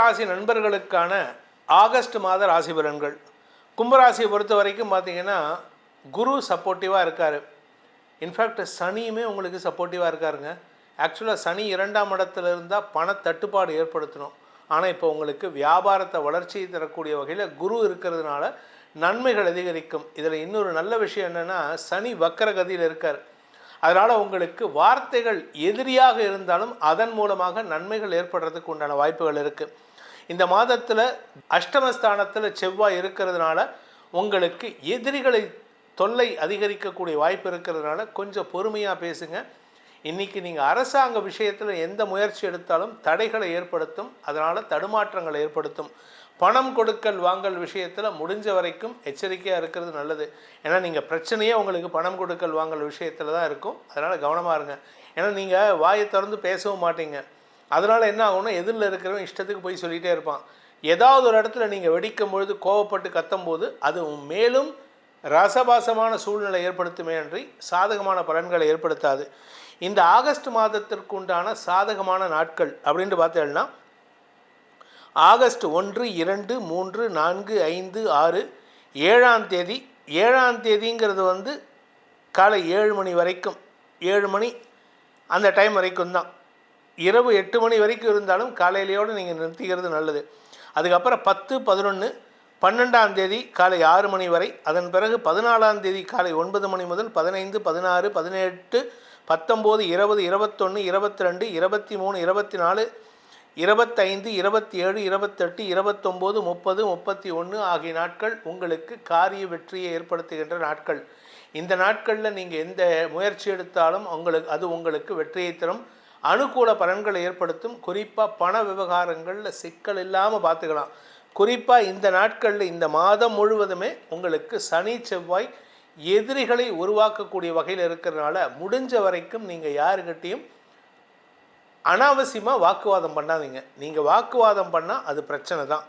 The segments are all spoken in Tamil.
கும்பராசி நண்பர்களுக்கான ஆகஸ்ட் மாத ராசி பலன்கள். கும்பராசியை பொறுத்த வரைக்கும் பார்த்தீங்கன்னா குரு சப்போர்ட்டிவாக இருக்கார். இன்ஃபேக்ட் சனியுமே உங்களுக்கு சப்போர்ட்டிவாக இருக்காருங்க. ஆக்சுவலாக சனி இரண்டாம் இடத்துல இருந்தால் பண தட்டுப்பாடு ஏற்படுத்தணும். ஆனால் இப்போ உங்களுக்கு வியாபாரத்தை வளர்ச்சியை தரக்கூடிய வகையில் குரு இருக்கிறதுனால நன்மைகள் அதிகரிக்கும். இதில் இன்னொரு நல்ல விஷயம் என்னென்னா சனி வக்கரகதியில் இருக்கார். அதனால் உங்களுக்கு வார்த்தைகள் எதிரியாக இருந்தாலும் அதன் மூலமாக நன்மைகள் ஏற்படுறதுக்கு உண்டான வாய்ப்புகள் இருக்குது இந்த மாதத்தில் அஷ்டமஸ்தானத்தில் செவ்வாய் இருக்கிறதுனால உங்களுக்கு எதிரிகளை தொல்லை அதிகரிக்கக்கூடிய வாய்ப்பு இருக்கிறதுனால கொஞ்சம் பொறுமையாக பேசுங்க. இன்றைக்கி நீங்கள் அரசாங்க விஷயத்தில் எந்த முயற்சி எடுத்தாலும் தடைகளை ஏற்படுத்தும் அதனால் தடுமாற்றங்களை ஏற்படுத்தும். பணம் கொடுக்கல் வாங்கல் விஷயத்தில் முடிஞ்ச வரைக்கும் எச்சரிக்கையாக இருக்கிறது நல்லது. ஏன்னா நீங்கள் பிரச்சனையே உங்களுக்கு பணம் கொடுக்கல் வாங்கல் விஷயத்தில் தான் இருக்கும். அதனால் கவனமாக இருங்க. ஏன்னா நீங்கள் வாயை திறந்து பேசவும் மாட்டீங்க. அதனால் என்ன ஆகும்னா எதிரில் இருக்கிறவன் இஷ்டத்துக்கு போய் சொல்லிகிட்டே இருப்பான். ஏதாவது ஒரு இடத்துல நீங்கள் வெடிக்கும் பொழுது கோவப்பட்டு கத்தும் போது அது மேலும் ரசபாசமான சூழ்நிலை ஏற்படுத்துமே அன்றி சாதகமான பலன்களை ஏற்படுத்தாது. இந்த ஆகஸ்ட் மாதத்திற்கு உண்டான சாதகமான நாட்கள் அப்படின்ட்டு பார்த்தேன்னா ஆகஸ்ட் ஒன்று இரண்டு மூன்று நான்கு ஐந்து ஆறு ஏழாம் தேதி ஏழாம் தேதிங்கிறது வந்து காலை ஏழு மணி வரைக்கும் ஏழு மணி அந்த டைம் வரைக்கும் தான். இரவு எட்டு மணி வரைக்கும் இருந்தாலும் காலையிலையோடு நீங்கள் நிறுத்திக்கிறது நல்லது. அதுக்கப்புறம் பத்து பதினொன்று பன்னெண்டாம் தேதி காலை ஆறு மணி வரை அதன் பிறகு பதினாலாம் தேதி காலை ஒன்பது மணி முதல் பதினைந்து பதினாறு பதினெட்டு பத்தொம்போது இருபது இருபத்தொன்று இருபத்தி ரெண்டு இருபத்தி மூணு இருபத்தி நாலு இருபத்தைந்து இருபத்தி ஏழு இருபத்தெட்டு இருபத்தொம்போது முப்பது முப்பத்தி ஒன்று ஆகிய நாட்கள் உங்களுக்கு காரிய வெற்றியை ஏற்படுத்துகின்ற நாட்கள். இந்த நாட்களில் நீங்கள் எந்த முயற்சி எடுத்தாலும் உங்களுக்கு அது உங்களுக்கு வெற்றியை தரும். அனுகூல பலன்களை ஏற்படுத்தும். குறிப்பாக பண விவகாரங்களில் சிக்கல் இல்லாமல் பார்த்துக்கலாம் குறிப்பாக இந்த நாட்களில் இந்த மாதம் முழுவதுமே உங்களுக்கு சனி செவ்வாய் எதிரிகளை உருவாக்கக்கூடிய வகையில் இருக்கிறதுனால முடிஞ்ச வரைக்கும் நீங்கள் யாருக்கிட்டேயும் அனாவசியமாக வாக்குவாதம் பண்ணாதீங்க. நீங்கள் வாக்குவாதம் பண்ணால் அது பிரச்சனை தான்.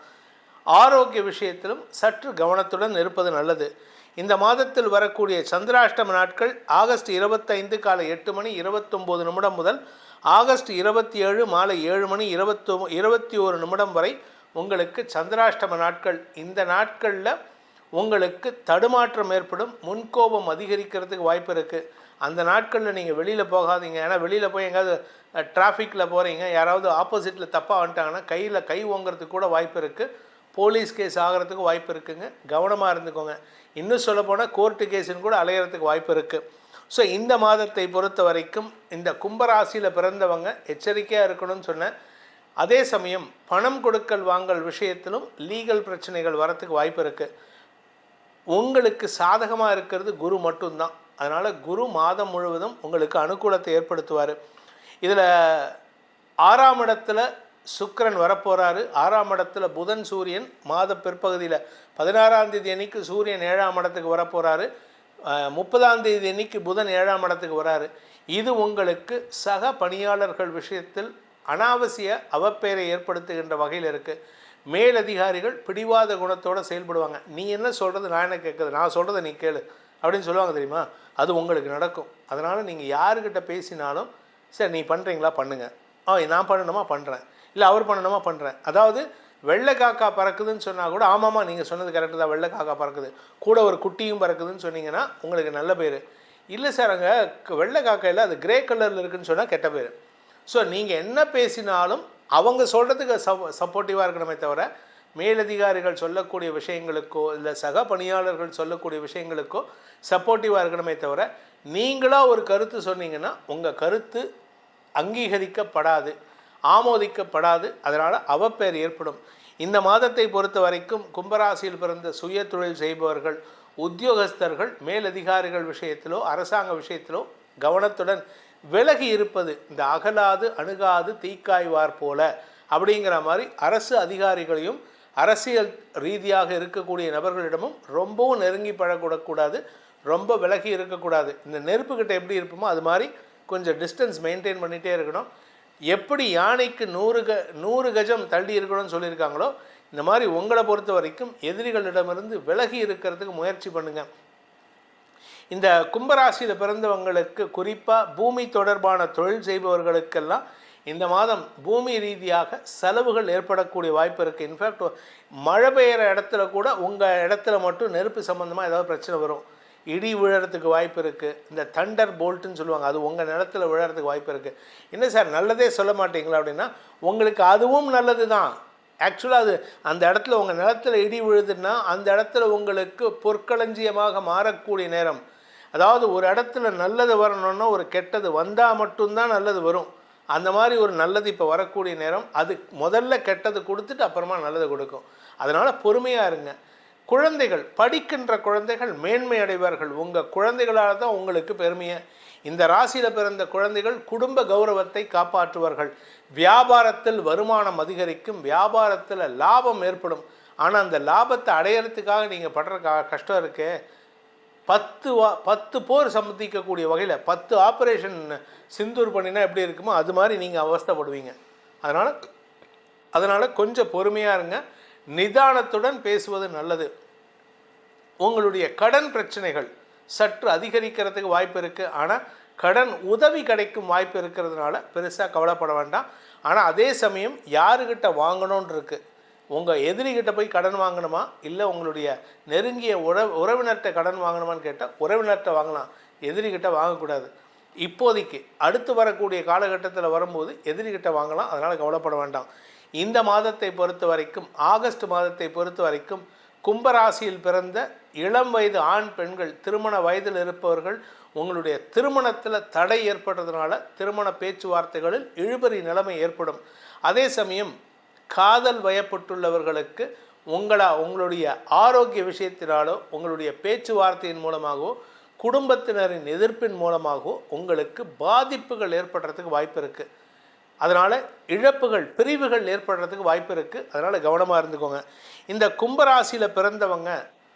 ஆரோக்கிய விஷயத்திலும் சற்று கவனத்துடன் இருப்பது நல்லது. இந்த மாதத்தில் வரக்கூடிய சந்திராஷ்டம நாட்கள் ஆகஸ்ட் இருபத்தைந்து காலை எட்டு மணி இருபத்தொம்போது நிமிடம் முதல் ஆகஸ்ட் இருபத்தி ஏழு மாலை ஏழு மணி இருபத்தொ இருபத்தி ஒரு நிமிடம் வரை உங்களுக்கு சந்திராஷ்டம நாட்கள். இந்த நாட்களில் உங்களுக்கு தடுமாற்றம் ஏற்படும் முன்கோபம் அதிகரிக்கிறதுக்கு வாய்ப்பு இருக்குது அந்த நாட்களில் நீங்கள் வெளியில் போகாதீங்க. ஏன்னா வெளியில் போய் எங்கேயாவது டிராஃபிக்கில் போகிறீங்க யாராவது ஆப்போசிட்டில் தப்பாக வந்துட்டாங்கன்னா கையில் கை ஓங்கிறதுக்கு கூட வாய்ப்பு இருக்குது போலீஸ் கேஸ் ஆகிறதுக்கு வாய்ப்பு இருக்குங்க. கவனமாக இருந்துக்கோங்க. இன்னும் சொல்லப்போனால் கோர்ட்டு கேஸுன்னு கூட அலையிறதுக்கு வாய்ப்பு இருக்குது ஸோ இந்த மாதத்தை பொறுத்த வரைக்கும் இந்த கும்பராசியில் பிறந்தவங்க எச்சரிக்கையாக இருக்கணும்னு சொன்னேன். அதே சமயம் பணம் கொடுக்கல் வாங்கல் விஷயத்திலும் லீகல் பிரச்சனைகள் வரத்துக்கு வாய்ப்பு இருக்குது உங்களுக்கு சாதகமாக இருக்கிறது குரு மட்டும்தான். அதனால் குரு மாதம் முழுவதும் உங்களுக்கு அனுகூலத்தை ஏற்படுத்துவார். இதில் ஆறாம் இடத்துல சுக்கிரன் வரப்போகிறாரு ஆறாம் இடத்துல புதன் சூரியன் மாத பிற்பகுதியில் பதினாறாம் தேதி அன்னைக்கு சூரியன் ஏழாம் இடத்துக்கு வரப்போகிறாரு முப்பதாம் தேதி இன்னைக்கு புதன் ஏழாம் இடத்துக்கு வராரு. இது உங்களுக்கு சக பணியாளர்கள் விஷயத்தில் அனாவசிய அவப்பெயரை ஏற்படுத்துகின்ற வகையில் இருக்குது மேலதிகாரிகள் பிடிவாத குணத்தோடு செயல்படுவாங்க. நீ என்ன சொல்கிறது நான் என்ன கேட்குறது நான் சொல்கிறத நீ கேளு அப்படின்னு சொல்லுவாங்க தெரியுமா? அது உங்களுக்கு நடக்கும். அதனால் நீங்கள் யாருக்கிட்ட பேசினாலும் சரி நீ பண்ணுறீங்களா பண்ணுங்கள் ஆ நான் பண்ணணுமா? பண்ணுறேன் இல்லை அவர் பண்ணணுமா? பண்ணுறேன் அதாவது வெள்ளை காக்கா பறக்குதுன்னு சொன்னால் கூட ஆமாம்மா நீங்கள் சொன்னது கரெக்டு தான் வெள்ளை காக்கா பறக்குது. கூட ஒரு குட்டியும் பறக்குதுன்னு சொன்னீங்கன்னா உங்களுக்கு நல்ல பேர். இல்லை சார் அங்கே வெள்ளை காக்கையில் அது கிரே கலரில் இருக்குதுன்னு சொன்னால் கெட்ட பேர். ஸோ நீங்கள் என்ன பேசினாலும் அவங்க சொல்கிறதுக்கு சப் சப்போர்ட்டிவாக இருக்கணுமே தவிர மேலதிகாரிகள் சொல்லக்கூடிய விஷயங்களுக்கோ இல்லை சக பணியாளர்கள் சொல்லக்கூடிய விஷயங்களுக்கோ சப்போர்ட்டிவாக இருக்கணுமே தவிர நீங்களாக ஒரு கருத்து சொன்னீங்கன்னா உங்கள் கருத்து அங்கீகரிக்கப்படாது. ஆமோதிக்கப்படாது. அதனால் அவப்பெயர் ஏற்படும். இந்த மாதத்தை பொறுத்த வரைக்கும் கும்பராசியில் பிறந்த சுய தொழில் செய்பவர்கள் உத்தியோகஸ்தர்கள் மேலதிகாரிகள் விஷயத்திலோ அரசாங்க விஷயத்திலோ கவனத்துடன் விலகி இருப்பது இந்த அகலாது அணுகாது தீக்காய்வார் போல அப்படிங்கிற மாதிரி அரசு அதிகாரிகளையும் அரசியல் ரீதியாக இருக்கக்கூடிய நபர்களிடமும் ரொம்பவும் நெருங்கி பழக்கூடக்கூடாது ரொம்ப விலகி இருக்கக்கூடாது. இந்த நெருப்புக்கிட்ட எப்படி இருப்போமோ அது மாதிரி கொஞ்சம் டிஸ்டன்ஸ் மெயின்டைன் பண்ணிகிட்டே இருக்கணும். எப்படி யானைக்கு நூறு க நூறு கஜம் தள்ளி இருக்கணும்னு சொல்லியிருக்காங்களோ இந்த மாதிரி உங்களை பொறுத்த வரைக்கும் எதிரிகளிடமிருந்து விலகி இருக்கிறதுக்கு முயற்சி பண்ணுங்கள் இந்த கும்பராசியில் பிறந்தவங்களுக்கு குறிப்பாக பூமி தொடர்பான தொழில் செய்பவர்களுக்கெல்லாம் இந்த மாதம் பூமி ரீதியாக செலவுகள் ஏற்படக்கூடிய வாய்ப்பு இருக்குது இன்ஃபேக்ட் மழை பெய்கிற இடத்துல கூட உங்கள் இடத்துல மட்டும் நெருப்பு சம்மந்தமாக ஏதாவது பிரச்சனை வரும். இடி விழறதுக்கு வாய்ப்பு இருக்குது இந்த தண்டர் போல்ட்டுன்னு சொல்லுவாங்க அது உங்கள் நிலத்துல விழறதுக்கு வாய்ப்பு இருக்குது என்ன சார் நல்லதே சொல்ல மாட்டீங்களா அப்படின்னா உங்களுக்கு அதுவும் நல்லது தான் ஆக்சுவலாக அது அந்த இடத்துல உங்கள் நிலத்துல இடி விழுதுன்னா அந்த இடத்துல உங்களுக்கு பொற்களஞ்சியமாக மாறக்கூடிய நேரம். அதாவது ஒரு இடத்துல நல்லது வரணும்னா ஒரு கெட்டது வந்தால் மட்டும்தான் நல்லது வரும். அந்த மாதிரி ஒரு நல்லது இப்போ வரக்கூடிய நேரம் அது முதல்ல கெட்டது கொடுத்துட்டு அப்புறமா நல்லது கொடுக்கும். அதனால் பொறுமையாக இருங்க. குழந்தைகள் படிக்கின்ற குழந்தைகள் மேன்மை அடைவார்கள். உங்கள் குழந்தைகளால் தான் உங்களுக்கு பெருமையை. இந்த ராசியில் பிறந்த குழந்தைகள் குடும்ப கௌரவத்தை காப்பாற்றுவார்கள். வியாபாரத்தில் வருமானம் அதிகரிக்கும் வியாபாரத்தில் லாபம் ஏற்படும். ஆனால் அந்த லாபத்தை அடையிறதுக்காக நீங்கள் படுற கஷ்டம் இருக்கே. பத்து வா பத்து போர் சம்மதிக்கக்கூடிய வகையில் பத்து ஆப்ரேஷன் சிந்தூர் பண்ணினா எப்படி இருக்குமோ அது மாதிரி நீங்கள் அவஸ்தைப்படுவீங்க. அதனால் அதனால் கொஞ்சம் பொறுமையாக இருங்க. நிதானத்துடன் பேசுவது நல்லது. உங்களுடைய கடன் பிரச்சனைகள் சற்று அதிகரிக்கிறதுக்கு வாய்ப்பு இருக்குது ஆனால் கடன் உதவி கிடைக்கும் வாய்ப்பு இருக்கிறதுனால பெருசாக கவலைப்பட வேண்டாம். ஆனால் அதே சமயம் யாருக்கிட்ட வாங்கணும்னு இருக்குது உங்கள் எதிரிகிட்ட போய் கடன் வாங்கணுமா? இல்லை உங்களுடைய நெருங்கிய உற உறவினர்கிட்ட கடன் வாங்கணுமான்னு கேட்டால் உறவினர்கிட்ட வாங்கலாம். எதிரிகிட்ட வாங்கக்கூடாது. இப்போதைக்கு அடுத்து வரக்கூடிய காலகட்டத்தில் வரும்போது எதிரிகிட்ட வாங்கலாம். அதனால் கவலைப்பட வேண்டாம். இந்த மாதத்தை பொறுத்த வரைக்கும் ஆகஸ்ட் மாதத்தை பொறுத்த வரைக்கும் கும்பராசியில் பிறந்த இளம் வயது ஆண் பெண்கள் திருமண வயதில் இருப்பவர்கள் உங்களுடைய திருமணத்தில் தடை ஏற்பட்டதுனால திருமண பேச்சுவார்த்தைகளில் இழுபறி நிலைமை ஏற்படும். அதே சமயம் காதல் வயப்பட்டுள்ளவர்களுக்கு உங்களா உங்களுடைய ஆரோக்கிய விஷயத்தினாலோ உங்களுடைய பேச்சுவார்த்தையின் மூலமாகவோ குடும்பத்தினரின் எதிர்ப்பின் மூலமாகவோ உங்களுக்கு பாதிப்புகள் ஏற்படுறதுக்கு வாய்ப்பு இருக்குது அதனால் இழப்புகள் பிரிவுகள் ஏற்படுறதுக்கு வாய்ப்பு இருக்குது அதனால் கவனமாக இருந்துக்கோங்க. இந்த கும்பராசியில் பிறந்தவங்க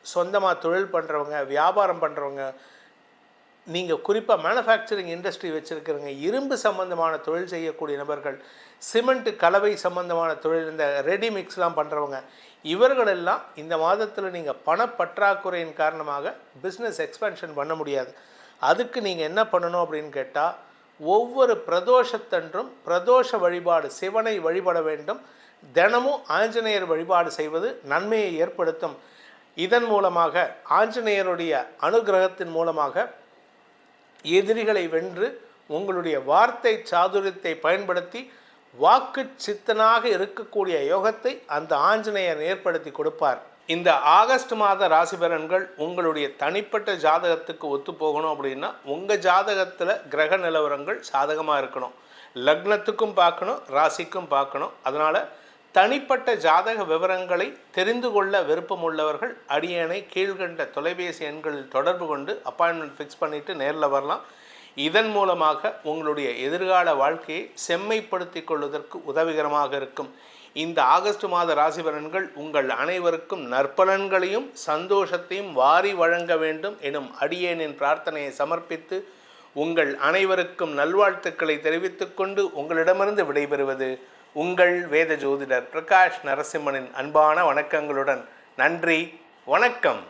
சொந்தமாக தொழில் பண்ணுறவங்க வியாபாரம் பண்ணுறவங்க நீங்கள் குறிப்பாக மேனுஃபேக்சரிங் இண்டஸ்ட்ரி வச்சுருக்கிறவங்க இரும்பு சம்பந்தமான தொழில் செய்யக்கூடிய நபர்கள் சிமெண்ட் கலவை சம்பந்தமான தொழில் இந்த ரெடி மிக்ஸ்லாம் பண்ணுறவங்க இவர்களெல்லாம் இந்த மாதத்தில் நீங்கள் பணப்பற்றாக்குறையின் காரணமாக பிஸ்னஸ் எக்ஸ்பென்ஷன் பண்ண முடியாது. அதுக்கு நீங்கள் என்ன பண்ணணும் அப்படின்னு கேட்டால் ஒவ்வொரு பிரதோஷத்தன்றும் பிரதோஷ வழிபாடு சிவனை வழிபட வேண்டும். தினமும் ஆஞ்சநேயர் வழிபாடு செய்வது நன்மையை ஏற்படுத்தும். இதன் மூலமாக ஆஞ்சநேயருடைய அனுகிரகத்தின் மூலமாக எதிரிகளை வென்று உங்களுடைய வார்த்தை சாதுரியத்தை பயன்படுத்தி வாக்கு சித்தனாக இருக்கக்கூடிய யோகத்தை அந்த ஆஞ்சநேயர் ஏற்படுத்தி கொடுப்பார். இந்த ஆகஸ்ட் மாத ராசி பலன்கள் உங்களுடைய தனிப்பட்ட ஜாதகத்துக்கு ஒத்து போகணும் அப்படின்னா உங்கள் ஜாதகத்தில் கிரக நிலவரங்கள் சாதகமாக இருக்கணும். லக்னத்துக்கும் பார்க்கணும் ராசிக்கும் பார்க்கணும். அதனால் தனிப்பட்ட ஜாதக விவரங்களை தெரிந்து கொள்ள விருப்பம் உள்ளவர்கள் அடியேனை கீழ்கண்ட தொலைபேசி எண்களில் தொடர்பு கொண்டு அப்பாயின்மெண்ட் ஃபிக்ஸ் பண்ணிவிட்டு நேரில் வரலாம். இதன் மூலமாக உங்களுடைய எதிர்கால வாழ்க்கையை செம்மைப்படுத்தி கொள்வதற்கு உதவிகரமாக இருக்கும். இந்த ஆகஸ்ட் மாத ராசி பலன்கள் உங்கள் அனைவருக்கும் நற்பலன்களையும் சந்தோஷத்தையும் வாரி வழங்க வேண்டும் எனும் அடியேனின் பிரார்த்தனையை சமர்ப்பித்து உங்கள் அனைவருக்கும் நல்வாழ்த்துக்களை தெரிவித்துக்கொண்டு உங்களிடமிருந்து விடைபெறுவது உங்கள் வேத ஜோதிடர் பிரகாஷ் நரசிம்மனின் அன்பான வணக்கங்களுடன். நன்றி வணக்கம்.